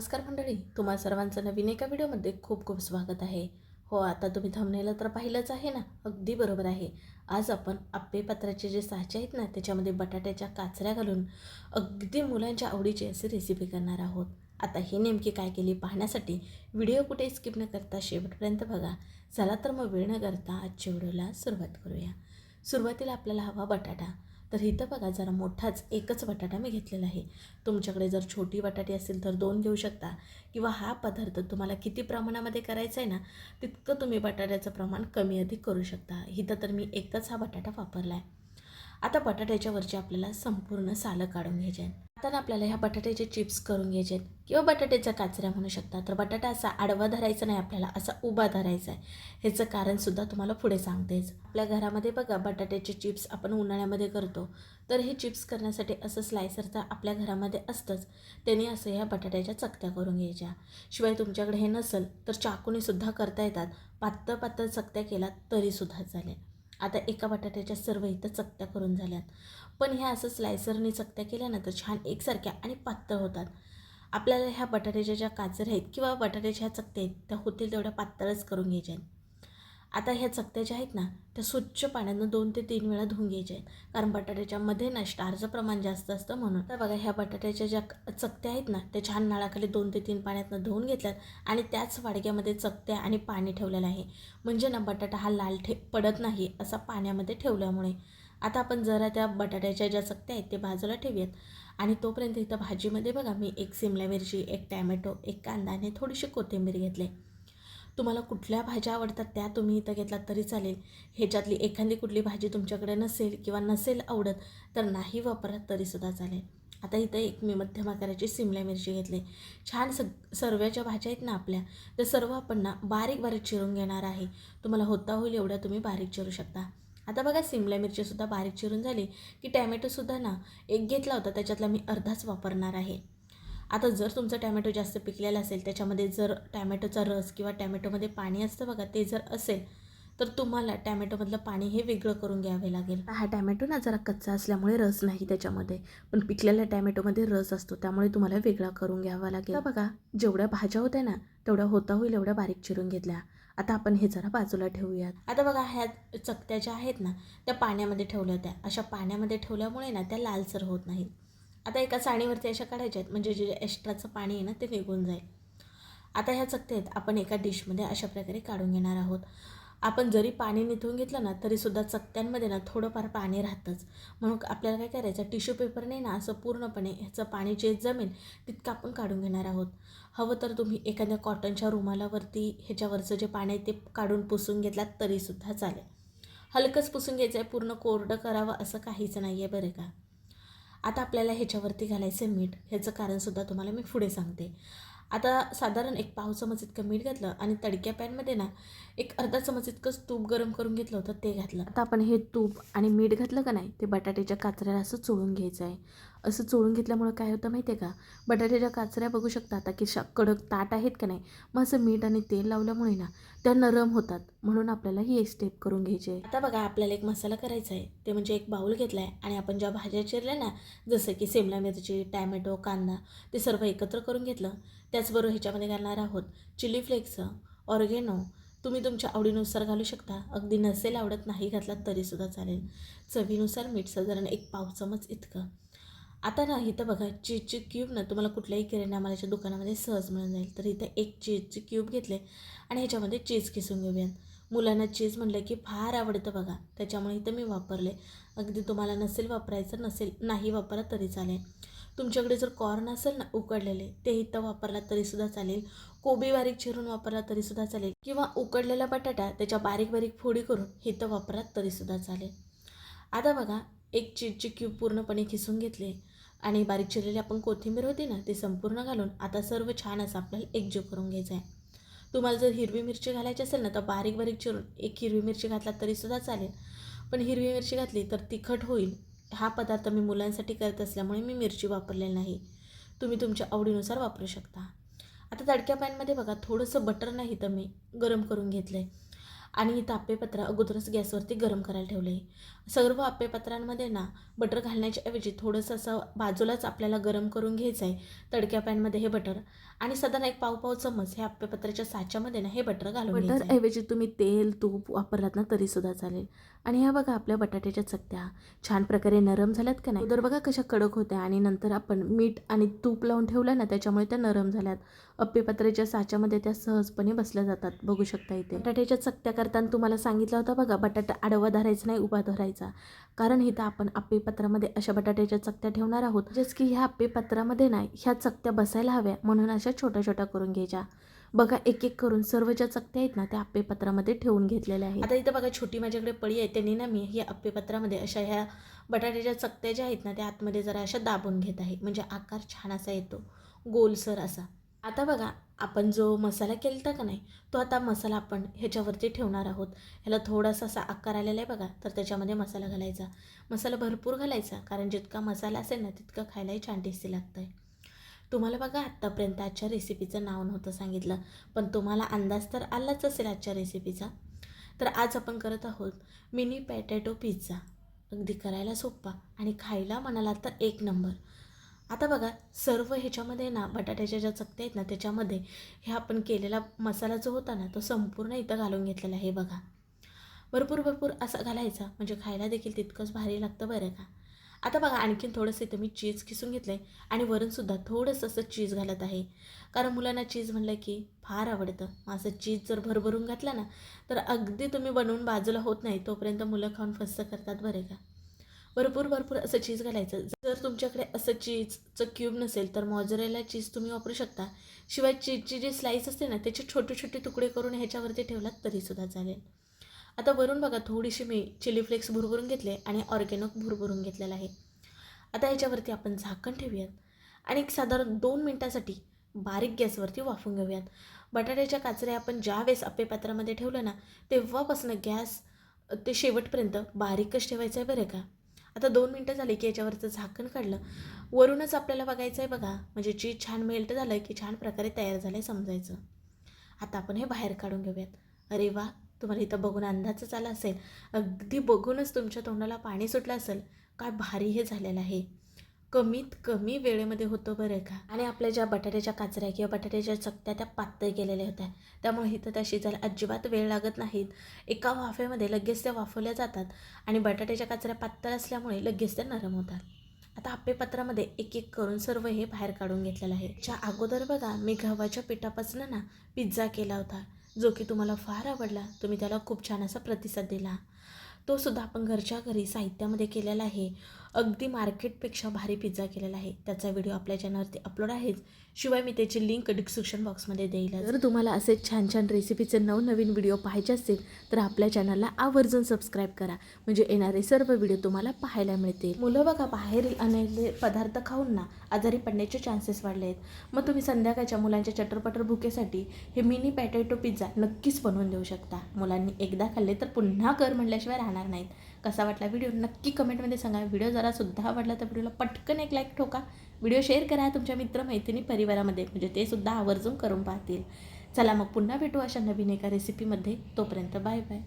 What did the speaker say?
नमस्कार मंडळी तुम्हा सर्वांचं नवीन एका व्हिडिओमध्ये खूप खूप स्वागत आहे. हो आता तुम्ही थंबनेला तर पाहिलंच आहे ना? अगदी बरोबर आहे. आज आपण आप्पे पत्राचे जे साचे आहेत ना त्याच्यामध्ये बटाट्याच्या काचऱ्या घालून अगदी मुलांच्या आवडीची अशी रेसिपी करणार आहोत. आता हे नेमकी काय केली पाहण्यासाठी व्हिडिओ कुठे स्किप न करता शेवटपर्यंत बघा. चला तर मग वेळ न करता आजच्या व्हिडिओला सुरुवात करूया. सुरुवातीला आपल्याला हवा बटाटा. तर इथं बघा जरा मोठाच एकच बटाटा मी घेतलेला आहे. तुमच्याकडे जर छोटी बटाटी असेल तर दोन घेऊ शकता. किंवा हा पदार्थ तुम्हाला किती प्रमाणामध्ये करायचा आहे ना तितकं तुम्ही बटाट्याचं प्रमाण कमी अधिक करू शकता. इथं तर मी एकच हा बटाटा वापरला आहे आता बटाट्याच्या वरची आपल्याला संपूर्ण सालं काढून घ्यायचे आहे आता ना आपल्याला ह्या बटाट्याचे चिप्स करून घ्यायचे आहेत. किंवा बटाट्याचा काचऱ्या म्हणू शकता. तर बटाटा असा आडवा धरायचा नाही आपल्याला असा उभा धरायचा आहे. ह्याचं कारणसुद्धा तुम्हाला पुढे सांगतेच आपल्या घरामध्ये बघा बटाट्याचे चिप्स आपण उन्हाळ्यामध्ये करतो. तर हे चिप्स करण्यासाठी असं स्लायसर तर आपल्या घरामध्ये असतंच. त्यांनी असं ह्या बटाट्याच्या चकत्या करून घ्यायच्या. शिवाय तुमच्याकडे हे नसेल तर चाकूनीसुद्धा करता येतात. पातळ पातळ चकत्या केला तरीसुद्धा चालेल. आता एका बटाट्याच्या सर्व इथं चकत्या करून झाल्यात. पण ह्या असं स्लायसरने चकत्या केल्या ना तर छान एकसारख्या आणि पातळ होतात. आपल्याला ह्या बटाट्याच्या ज्या काचर आहेत किंवा बटाट्याच्या ह्या चकत्या आहेत त्या होतील तेवढ्या पातळच करून घ्यायच्या आहेत. आता ह्या चकत्या ज्या आहेत ना त्या स्वच्छ पाण्यानं दोन ते तीन वेळा धुवून घ्यायच्या आहेत. कारण बटाट्याच्यामध्ये ना स्टारचं प्रमाण जास्त असतं म्हणून. तर बघा ह्या बटाट्याच्या ज्या चकत्या आहेत ना त्या छान नळाखाली दोन ते तीन पाण्यातनं धुवून घेतल्यात आणि त्याच वाडग्यामध्ये चकत्या आणि पाणी ठेवलेलं आहे. म्हणजे ना बटाटा हा लाल ठे पडत नाही असा पाण्यामध्ये ठेवल्यामुळे. आता आपण जरा त्या बटाट्याच्या ज्या चकत्या आहेत ते बाजूला ठेवूयात. आणि तोपर्यंत इथं भाजीमध्ये बघा मी एक सिमला मिरची एक टॅमॅटो एक कांदा आणि थोडीशी कोथिंबीर घेतले तुम्हाला कुठल्या भाज्या आवडतात त्या तुम्ही इथं घेतलात तरी चालेल. ह्याच्यातली एखादी कुठली भाजी तुमच्याकडे नसेल किंवा नसेल आवडत तर नाही वापरत तरीसुद्धा चालेल. आता इथं एक मी मध्यम आकाराची सिमला मिरची घेतली. छान सग सर्व्याच्या भाज्या आहेत ना आपल्या त्या सर्व आपण ना बारीक बारीक चिरून घेणार आहे. तुम्हाला होता होईल एवढ्या तुम्ही बारीक चिरू शकता. आता बघा सिमला मिरचीसुद्धा बारीक चिरून झाली की टॅमॅटोसुद्धा ना एक घेतला होता त्याच्यातला मी अर्धाच वापरणार आहे. आता जर तुमचा टॅमॅटो जास्त पिकलेला असेल त्याच्यामध्ये जर टॅमॅटोचा रस किंवा टॅमॅटोमध्ये पाणी असतं बघा ते जर असेल तर तुम्हाला टॅमॅटोमधलं पाणी हे वेगळं करून घ्यावे लागेल. हा टॅमॅटो ना जरा कच्चा असल्यामुळे रस नाही त्याच्यामध्ये पण पिकलेल्या टॅमॅटोमध्ये रस असतो त्यामुळे तुम्हाला वेगळा करून घ्यावा लागेल. बघा जेवढ्या भाज्या होत्या ना तेवढ्या होता होईल एवढ्या बारीक चिरून घेतल्या. आता आपण हे जरा बाजूला ठेवूयात. आता बघा ह्या चकत्या ज्या आहेत ना त्या पाण्यामध्ये ठेवल्या होत्या. अशा पाण्यामध्ये ठेवल्यामुळे ना त्या लालसर होत नाहीत. आता एका चाळणीवरती अशा काढायच्या आहेत. म्हणजे जे एक्स्ट्राचं पाणी आहे ना ते निघून जाईल. आता ह्या चकत्यात आपण एका डिशमध्ये अशा प्रकारे काढून घेणार आहोत. आपण जरी पाणी निथून घेतलं ना तरीसुद्धा चकत्यांमध्ये ना थोडंफार पाणी राहतंच. म्हणून आपल्याला काय करायचं टिश्यू पेपरने ना असं पूर्णपणे ह्याचं पाणी जे जमेल तितकं आपण काढून घेणार आहोत. हवं तर तुम्ही एखाद्या कॉटनच्या रुमालावरती ह्याच्यावरचं जे पाणी आहे ते काढून पुसून घेतलात तरीसुद्धा चालेल. हलकंच पुसून घ्यायचं आहे पूर्ण कोरडं करावं असं काहीच नाही आहे बरं का. आता आपल्याला ह्याच्यावरती घालायचं आहे मीठ. ह्याचं कारणसुद्धा तुम्हाला मी पुढे सांगते. आता साधारण एक पाव चमच इतकं मीठ घातलं आणि तडक्या पॅनमध्ये ना एक अर्धा चमच इतकंच तूप गरम करून घेतलं होतं ते घातलं. आता आपण हे तूप आणि मीठ घातलं का नाही ते बटाट्याच्या काचऱ्याला असं चोळून घ्यायचं आहे. असं चोळून घेतल्यामुळं काय होतं माहिती आहे का? बटाट्याच्या काचऱ्या बघू शकता आता की शा कडक ताट आहेत का नाही? मग असं मीठ आणि तेल लावल्यामुळे ना त्या नरम होतात. म्हणून आपल्याला ही एक स्टेप करून घ्यायची आहे. आता बघा आपल्याला एक मसाला करायचा आहे. ते म्हणजे एक बाऊल घेतला आहे आणि आपण ज्या भाज्या चिरल्या ना जसं की सिमला मिरची टॅमॅटो कांदा ते सर्व एकत्र करून घेतलं. त्याचबरोबर ह्याच्यामध्ये घालणार आहोत चिली फ्लेक्स ऑर्गेनो. तुम्ही तुमच्या आवडीनुसार घालू शकता. अगदी नसेल आवडत नाही घातलात तरीसुद्धा चालेल. चवीनुसार मीठ साधारण एक पाव चमच इतकं. आता ना इथं बघा चीजची क्यूब ना तुम्हाला कुठल्याही किराणा मालाच्या दुकानामध्ये सहज मिळून जाईल. तर इथं एक चीजची क्यूब घेतले आणि ह्याच्यामध्ये चीज किसून घेऊयात मुलांना चीज म्हटलं की फार आवडतं बघा. त्याच्यामुळे इथं मी वापरले. अगदी तुम्हाला नसेल वापरायचं नसेल नाही वापरा तरी चालेल. तुमच्याकडे जर कॉर्न असेल ना उकडलेले ते इथं वापरला तरीसुद्धा चालेल. कोबी बारीक चिरून वापरला तरीसुद्धा चालेल. किंवा उकडलेला बटाटा त्याच्या बारीक बारीक फोडी करून इथं वापरला तरीसुद्धा चालेल. आता बघा एक चीजची क्यूब पूर्णपणे खिसून घेतले. आणि बारीक चिरलेली आपण कोथिंबीर होती ना ती संपूर्ण घालून आता सर्व छान असं आपल्याला एकजीव करून घ्यायचं आहे. तुम्हाला जर हिरवी मिरची घालायची असेल ना तर बारीक बारीक चिरून एक हिरवी मिरची घातला तरीसुद्धा चालेल. पण हिरवी मिरची घातली तर तिखट होईल. हा पदार्थ मी मुलांसाठी करत असल्यामुळे मी मिरची वापरलेली नाही. तुम्ही तुमच्या आवडीनुसार वापरू शकता. आता तडक्या पॅनमध्ये बघा थोडंसं बटर नाही तर मी गरम करून घेतलं आहे आणि इथं आप्पेपत्र अगोदरच गॅसवरती गरम करायला ठेवलं. आहे सर्व आप्पेपत्रांमध्ये ना बटर घालण्याच्या ऐवजी थोडंसं असं बाजूलाच आपल्याला गरम करून घ्यायचं आहे तडक्या पॅनमध्ये हे बटर. आणि साधारण एक पाव पाव चमच हे आप्पेपत्राच्या साच्यामध्ये ना हे बटर घालून बटर बटर ऐवजी तुम्ही तेल तूप वापरलात ना तरीसुद्धा चालेल. आणि ह्या बघा आपल्या बटाट्याच्या चकत्या. छान प्रकारे नरम झाल्यात का नाही? तर बघा कशा कडक होत्या आणि नंतर आपण मीठ आणि तूप लावून ठेवलं ना त्याच्यामुळे त्या नरम झाल्यात. अप्पेपत्राच्या साच्यामध्ये त्या सहजपणे बसल्या जातात बघू शकता इथे. बटाट्याच्या चकत्या करताना तुम्हाला सांगितलं होतं बघा बटाटा आडवा धरायचा नाही उभा धरायचा. कारण इथं आपण अप्पेपत्रामध्ये अशा बटाट्याच्या चकत्या ठेवणार आहोत. म्हणजेच की ह्या अप्पेपत्रामध्ये ना ह्या चकत्या बसायला हव्या म्हणून अशा छोट्या छोट्या करून घ्यायच्या. बघा एक एक करून सर्व ज्या चकत्या आहेत ना त्या अप्पेपत्रामध्ये ठेवून घेतलेल्या आहेत. आता इथं बघा छोटी माझ्याकडे पळी आहे त्यांनी ना मी या अप्पेपत्रामध्ये अशा ह्या बटाट्याच्या चकत्या ज्या आहेत ना त्या आतमध्ये जरा अशा दाबून घेत आहे. म्हणजे आकार छान असा येतो. गोलसर असा. आता बघा आपण जो मसाला केला का नाही तो आता मसाला आपण ह्याच्यावरती ठेवणार आहोत. ह्याला थोडासा असा आकार आलेला आहे बघा तर त्याच्यामध्ये मसाला घालायचा. मसाला भरपूर घालायचा कारण जितका मसाला असेल ना तितका खायलाही छान टेस्टी लागतं आहे तुम्हाला बघा आत्तापर्यंत आजच्या रेसिपीचं नाव नव्हतं सांगितलं पण तुम्हाला अंदाज तर आलाच असेल आजच्या रेसिपीचा तर आज आपण करत आहोत मिनी पॅटॅटो पिझ्झा अगदी करायला सोपा आणि खायला म्हणाला तर एक नंबर. आता बघा सर्व ह्याच्यामध्ये ना बटाट्याच्या ज्या चकत्या आहेत ना त्याच्यामध्ये हे आपण केलेला मसाला जो होता ना तो संपूर्ण इथं घालून घेतलेला आहे बघा. भरपूर भरपूर असा घालायचा म्हणजे खायला देखील तितकंच भारी लागतं बरं का. आता बघा आणखीन थोडंसं इथं मी चीज किसून घेतलं आहे आणि वरूनसुद्धा थोडंसं असं चीज घालत आहे. कारण मुलांना चीज म्हणलं की फार आवडतं. मग असं चीज जर भरभरून घातलं ना तर अगदी तुम्ही बनवून बाजूला होत नाही तोपर्यंत मुलं खाऊन फस्त करतात बरे का. भरपूर भरपूर असं चीज घालायचं. जर तुमच्याकडे असं चीजचं क्यूब नसेल तर मॉजरेला चीज तुम्ही वापरू शकता. शिवाय चीजची जी स्लाईस असते ना त्याचे छोटे छोटे तुकडे करून ह्याच्यावरती ठेवलात तरीसुद्धा चालेल. आता वरून बघा थोडीशी मी चिली फ्लेक्स भुरभरून घेतले आणि ऑर्गेनो भुरभरून घेतलेला आहे. आता ह्याच्यावरती आपण झाकण ठेवूयात. आणि एक साधारण दोन मिनटासाठी बारीक गॅसवरती वाफून घेऊयात. बटाट्याच्या काचऱ्या आपण ज्या वेळेस अप्पेपात्रामध्ये ठेवलं ना तेव्हापासून गॅस ते शेवटपर्यंत बारीकच ठेवायचं आहे बरं का. आता दोन मिनटं झाली की याच्यावरचं झाकण काढलं. वरूनच आपल्याला बघायचं आहे बघा. म्हणजे चीज छान मेल्ट झालं की छान प्रकारे तयार झालं आहे समजायचं. आता आपण हे बाहेर काढून घेऊयात. अरे वा तुम्हाला इथं बघून अंदाजच आला असेल. अगदी बघूनच तुमच्या तोंडाला पाणी सुटलं असेल. काय भारी हे झालेलं आहे. कमीत कमी वेळेमध्ये होतं बरं का. आणि आपल्या ज्या बटाट्याच्या काचऱ्या किंवा बटाट्याच्या चकत्या त्या पातळ केलेल्या होत्या. त्यामुळे इथं त्या शिजायला अजिबात वेळ लागत नाहीत. एका वाफेमध्ये लगेच त्या वाफवल्या जातात आणि बटाट्याच्या काचऱ्या पातळ असल्यामुळे लगेच त्या नरम होतात. आता आप्पेपत्रामध्ये एक एक करून सर्व हे बाहेर काढून घेतलेलं आहे. च्या अगोदर बघा मी गव्हाच्या पिठापासून ना पिझ्झा केला होता. जो की तुम्हाला फार आवडला. तुम्ही त्याला खूप छान असा प्रतिसाद दिला. तो सुद्धा आपण घरच्या घरी साहित्यामध्ये केलेला आहे. अगदी मार्केटपेक्षा भारी पिझ्झा केलेला आहे. त्याचा व्हिडिओ आपल्या चॅनलवरती अपलोड आहेच. शिवाय मी त्याची लिंक डिस्क्रिप्शन बॉक्समध्ये देईल. जर तुम्हाला असे छान छान रेसिपीचे नवनवीन व्हिडिओ पाहायचे असतील तर आपल्या चॅनलला आवर्जून सबस्क्राईब करा. म्हणजे येणारे सर्व व्हिडिओ तुम्हाला पाहायला मिळतील. मुलं बघा बाहेरील अनेक पदार्थ खाऊन ना आजारी पडण्याचे चान्सेस वाढले आहेत मग तुम्ही संध्याकाळच्या मुलांच्या चटरपटर भुकेसाठी हे मिनी पॅटॅटो पिझ्झा नक्कीच बनवून देऊ शकता. मुलांनी एकदा खाल्ले तर पुन्हा कर म्हटल्याशिवाय राहणार नाहीत. कसा वाटला व्हिडिओ? नक्की कमेंटमध्ये सांगा. व्हिडिओ जरा सुद्धा आवडला तर व्हिडिओला पटकन एक लाईक ठोका. व्हिडिओ शेअर करा तुमच्या मित्रमैत्रिणी परिवारामध्ये. म्हणजे ते सुद्धा आवर्जून करून पाहतील. चला मग पुन्हा भेटू अशा नवीन एका रेसिपीमध्ये तोपर्यंत बाय बाय